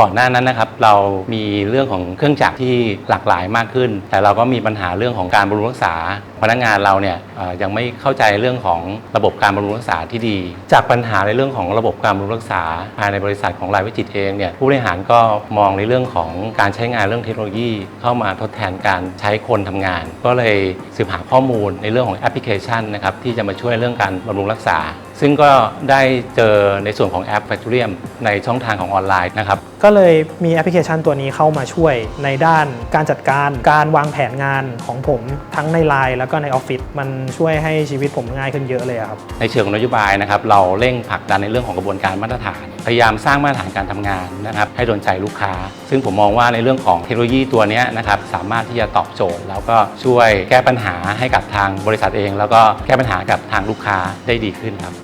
ก่อนหน้านั้นนะครับเรามีเรื่องของเครื่องจักรที่หลากหลายมากขึ้น แต่เราก็มีปัญหาเรื่องของการบำรุงรักษา พนักงานเราเนี่ยยังไม่เข้าใจเรื่องของระบบการบำรุงรักษาที่ดี จากปัญหาในเรื่องของระบบการบำรุงรักษาภายในบริษัทของรายวิจิตรเองเนี่ยผู้บริหารก็มองในเรื่องของการใช้งานเรื่องเทคโนโลยี เข้ามาทดแทนการใช้คนทำงาน ก็เลยสืบหาข้อมูลในเรื่องของแอปพลิเคชันนะครับที่จะมาช่วยเรื่องการบำรุงรักษา ซึ่งก็ได้เจอในส่วนของแอป Factorium ในช่องทางของออนไลน์นะครับ ก็เลยมีแอปพลิเคชันตัวนี้เข้ามาช่วยในด้านการจัดการการวางแผนงานของผมทั้งในไลน์แล้วก็ในออฟฟิศมันช่วยให้ชีวิตผมง่ายขึ้นเยอะเลยอะครับ ในเชิงของนโยบายนะครับเราเร่งผลักดันในเรื่องของกระบวนการมาตรฐาน พยายามสร้างมาตรฐานการทำงานนะครับให้โดนใจลูกค้า ซึ่งผมมองว่าในเรื่องของเทคโนโลยีตัวเนี้ยนะครับสามารถที่จะตอบโจทย์ แล้วก็ช่วยแก้ปัญหาให้กับทางบริษัทเอง แล้วก็แก้ปัญหากับทางลูกค้าได้ดีขึ้นครับ